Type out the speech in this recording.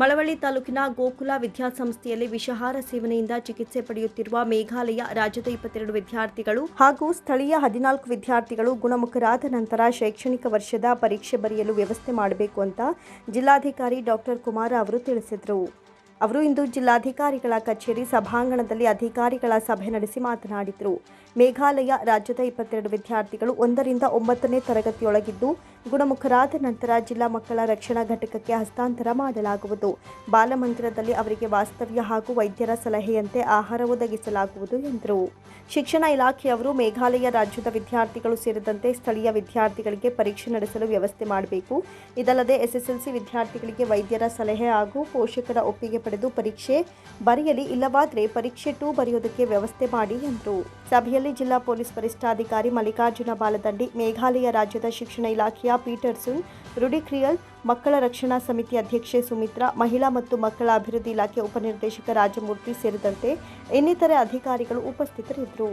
ಮಳವಳ್ಳಿ ತಾಲೂಕಿನ ಗೋಕುಲ ವಿದ್ಯಾಸಂಸ್ಥೆಯಲ್ಲಿ ವಿಷಹಾರ ಸೇವನೆಯಿಂದ ಚಿಕಿತ್ಸೆ ಪಡೆಯುತ್ತಿರುವ ಮೇಘಾಲಯ ರಾಜ್ಯದ ಇಪ್ಪತ್ತೆರಡು ವಿದ್ಯಾರ್ಥಿಗಳು ಹಾಗೂ ಸ್ಥಳೀಯ ಹದಿನಾಲ್ಕು ವಿದ್ಯಾರ್ಥಿಗಳು ಗುಣಮುಖರಾದ ನಂತರ ಶೈಕ್ಷಣಿಕ ವರ್ಷದ ಪರೀಕ್ಷೆ ಬರೆಯಲು ವ್ಯವಸ್ಥೆ ಮಾಡಬೇಕು ಅಂತ ಜಿಲ್ಲಾಧಿಕಾರಿ ಡಾಕ್ಟರ್ ಕುಮಾರ ಅವರು ತಿಳಿಸಿದರು. ಅವರು ಇಂದು ಜಿಲ್ಲಾಧಿಕಾರಿಗಳ ಕಚೇರಿ ಸಭಾಂಗಣದಲ್ಲಿ ಅಧಿಕಾರಿಗಳ ಸಭೆ ನಡೆಸಿ ಮಾತನಾಡಿದರು. ಮೇಘಾಲಯ ರಾಜ್ಯದ ಇಪ್ಪತ್ತೆರಡು ವಿದ್ಯಾರ್ಥಿಗಳು ಒಂದರಿಂದ ಒಂಬತ್ತನೇ ತರಗತಿಯೊಳಗಿದ್ದು, ಗುಣಮುಖರಾದ ನಂತರ ಜಿಲ್ಲಾ ಮಕ್ಕಳ ರಕ್ಷಣಾ ಘಟಕಕ್ಕೆ ಹಸ್ತಾಂತರ ಮಾಡಲಾಗುವುದು. ಬಾಲಮಂದಿರದಲ್ಲಿ ಅವರಿಗೆ ವಾಸ್ತವ್ಯ ಹಾಗೂ ವೈದ್ಯರ ಸಲಹೆಯಂತೆ ಆಹಾರ ಒದಗಿಸಲಾಗುವುದು ಎಂದರು. ಶಿಕ್ಷಣ ಇಲಾಖೆಯವರು ಮೇಘಾಲಯ ರಾಜ್ಯದ ವಿದ್ಯಾರ್ಥಿಗಳು ಸೇರಿದಂತೆ ಸ್ಥಳೀಯ ವಿದ್ಯಾರ್ಥಿಗಳಿಗೆ ಪರೀಕ್ಷೆ ನಡೆಸಲು ವ್ಯವಸ್ಥೆ ಮಾಡಬೇಕು. ಇದಲ್ಲದೆ ಎಸ್ಎಸ್ಎಲ್ಸಿ ವಿದ್ಯಾರ್ಥಿಗಳಿಗೆ ವೈದ್ಯರ ಸಲಹೆ ಹಾಗೂ ಪೋಷಕರ ಒಪ್ಪಿಗೆ ಪಡೆದು ಪರೀಕ್ಷೆ ಬರೆಯಲಿ, ಇಲ್ಲವಾದರೆ ಪರೀಕ್ಷೆ ಟೂ ಬರೆಯೋದಕ್ಕೆ ವ್ಯವಸ್ಥೆ ಮಾಡಿ ಎಂದರು ಸಭೆಯಲ್ಲಿ ಜಿಲ್ಲಾ ಪೊಲೀಸ್ ವರಿಷ್ಠಾಧಿಕಾರಿ ಮಲ್ಲಿಕಾರ್ಜುನ ಬಾಲದಂಡಿ, ಮೇಘಾಲಯ ರಾಜ್ಯದ ಶಿಕ್ಷಣ ಇಲಾಖೆಯ ಪೀಟರ್ಸನ್, ರುಡಿಕ್ರಿಯಲ್ ಮಕ್ಕಳ ರಕ್ಷಣಾ ಸಮಿತಿ ಅಧ್ಯಕ್ಷೆ ಸುಮಿತ್ರಾ, ಮಹಿಳಾ ಮತ್ತು ಮಕ್ಕಳ ಅಭಿವೃದ್ಧಿ ಇಲಾಖೆ ಉಪನಿರ್ದೇಶಕ ರಾಜಮೂರ್ತಿ ಸೇರಿದಂತೆ ಇನ್ನಿತರೆ ಅಧಿಕಾರಿಗಳು ಉಪಸ್ಥಿತರಿದ್ದರು.